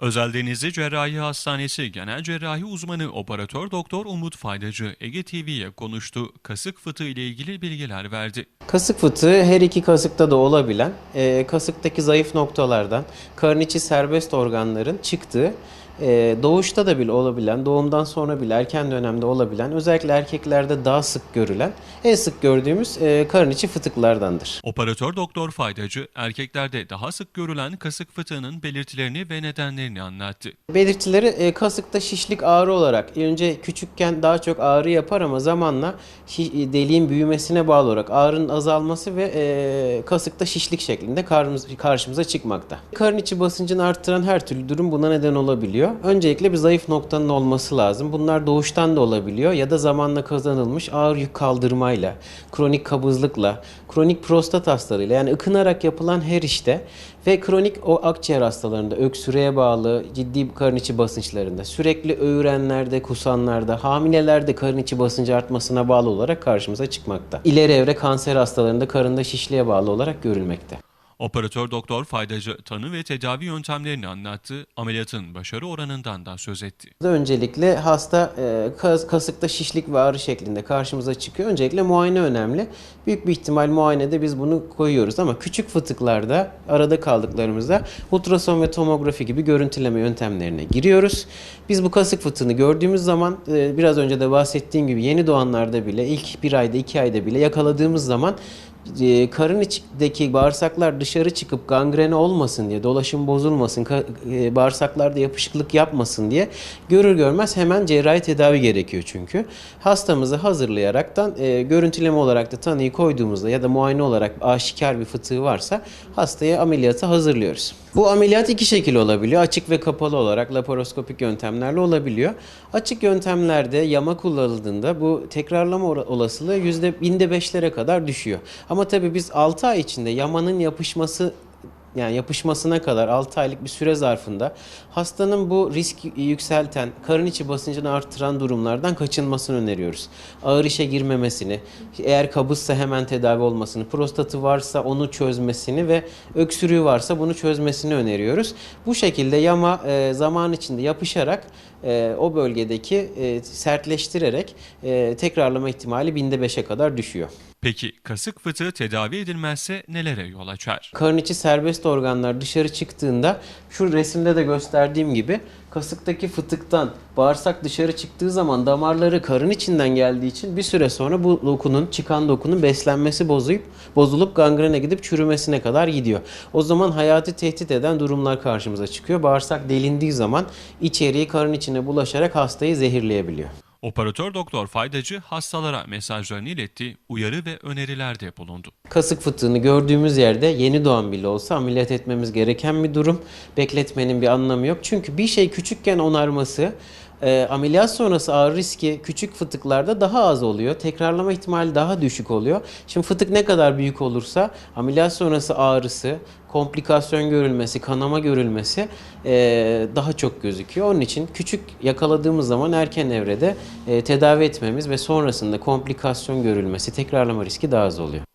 Özel Denizli Cerrahi Hastanesi Genel Cerrahi Uzmanı Operatör Doktor Umut Faydacı Ege TV'ye konuştu. Kasık fıtığı ile ilgili bilgiler verdi. Kasık fıtığı her iki kasıkta da olabilen, e, kasıktaki zayıf noktalardan karın içi serbest organların çıktığı, doğuşta da bile olabilen, doğumdan sonra bile erken dönemde olabilen, özellikle erkeklerde daha sık görülen, en sık gördüğümüz e, karın içi fıtıklardandır. Operatör Doktor Faydacı erkeklerde daha sık görülen kasık fıtığının belirtilerini ve nedenlerini anlattı. Belirtileri e, kasıkta şişlik ağrı olarak önce küçükken daha çok ağrı yapar ama zamanla şi- deliğin büyümesine bağlı olarak ağrının azalması ve e, kasıkta şişlik şeklinde karşımız- karşımıza çıkmakta. Karın içi basıncını arttıran her türlü durum buna neden olabiliyor. Öncelikle bir zayıf noktanın olması lazım. Bunlar doğuştan da olabiliyor ya da zamanla kazanılmış ağır yük kaldırmayla, kronik kabızlıkla, kronik prostat hastalarıyla yani ıkınarak yapılan her işte ve kronik o akciğer hastalarında öksürüğe bağlı ciddi karın içi basınçlarında, sürekli öğürenlerde, kusanlarda, hamilelerde karın içi basıncı artmasına bağlı olarak karşımıza çıkmakta. İleri evre kanser hastalarında karında şişliğe bağlı olarak görülmekte. Operatör Doktor Faydacı tanı ve tedavi yöntemlerini anlattı. Ameliyatın başarı oranından da söz etti. Öncelikle hasta e, kas- kasıkta şişlik ve ağrı şeklinde karşımıza çıkıyor. Öncelikle muayene önemli. Büyük bir ihtimal muayenede biz bunu koyuyoruz ama küçük fıtıklarda arada kaldıklarımızda ultrason ve tomografi gibi görüntüleme yöntemlerine giriyoruz. Biz bu kasık fıtığını gördüğümüz zaman e, biraz önce de bahsettiğim gibi yeni doğanlarda bile ilk bir ayda iki ayda bile yakaladığımız zaman karın içindeki bağırsaklar dışarı çıkıp gangrene olmasın diye, dolaşım bozulmasın, e, bağırsaklarda yapışıklık yapmasın diye görür görmez hemen cerrahi tedavi gerekiyor çünkü. Hastamızı hazırlayaraktan e, görüntüleme olarak da tanıyı koyduğumuzda ya da muayene olarak aşikar bir fıtığı varsa hastaya ameliyata hazırlıyoruz. Bu ameliyat iki şekil olabiliyor. Açık ve kapalı olarak laparoskopik yöntemlerle olabiliyor. Açık yöntemlerde yama kullanıldığında bu tekrarlama olasılığı yüzde binde beşlere kadar düşüyor. Ama tabii biz 6 ay içinde yamanın yapışması yani yapışmasına kadar 6 aylık bir süre zarfında hastanın bu risk yükselten, karın içi basıncını arttıran durumlardan kaçınmasını öneriyoruz. Ağır işe girmemesini, eğer kabızsa hemen tedavi olmasını, prostatı varsa onu çözmesini ve öksürüğü varsa bunu çözmesini öneriyoruz. Bu şekilde yama e, zaman içinde yapışarak e, o bölgedeki e, sertleştirerek tekrarlama ihtimali binde beşe kadar düşüyor. Peki kasık fıtığı tedavi edilmezse nelere yol açar? Karın içi serbest organlar dışarı çıktığında şu resimde de gösterdiğim gibi kasıktaki fıtıktan bağırsak dışarı çıktığı zaman damarları karın içinden geldiği için bir süre sonra bu dokunun çıkan dokunun beslenmesi bozuyup bozulup gangrene gidip çürümesine kadar gidiyor. O zaman hayati tehdit eden durumlar karşımıza çıkıyor. Bağırsak delindiği zaman içeriği karın içine bulaşarak hastayı zehirleyebiliyor. Operatör Doktor Faydacı hastalara mesajlarını iletti, uyarı ve önerilerde bulundu. Kasık fıtığını gördüğümüz yerde yeni doğan bile olsa ameliyat etmemiz gereken bir durum. Bekletmenin bir anlamı yok. Çünkü bir şey küçükken onarması e, ameliyat sonrası ağrı riski küçük fıtıklarda daha az oluyor. Tekrarlama ihtimali daha düşük oluyor. Şimdi fıtık ne kadar büyük olursa ameliyat sonrası ağrısı, komplikasyon görülmesi, kanama görülmesi e, daha çok gözüküyor. Onun için küçük yakaladığımız zaman erken evrede e, tedavi etmemiz ve sonrasında komplikasyon görülmesi, tekrarlama riski daha az oluyor.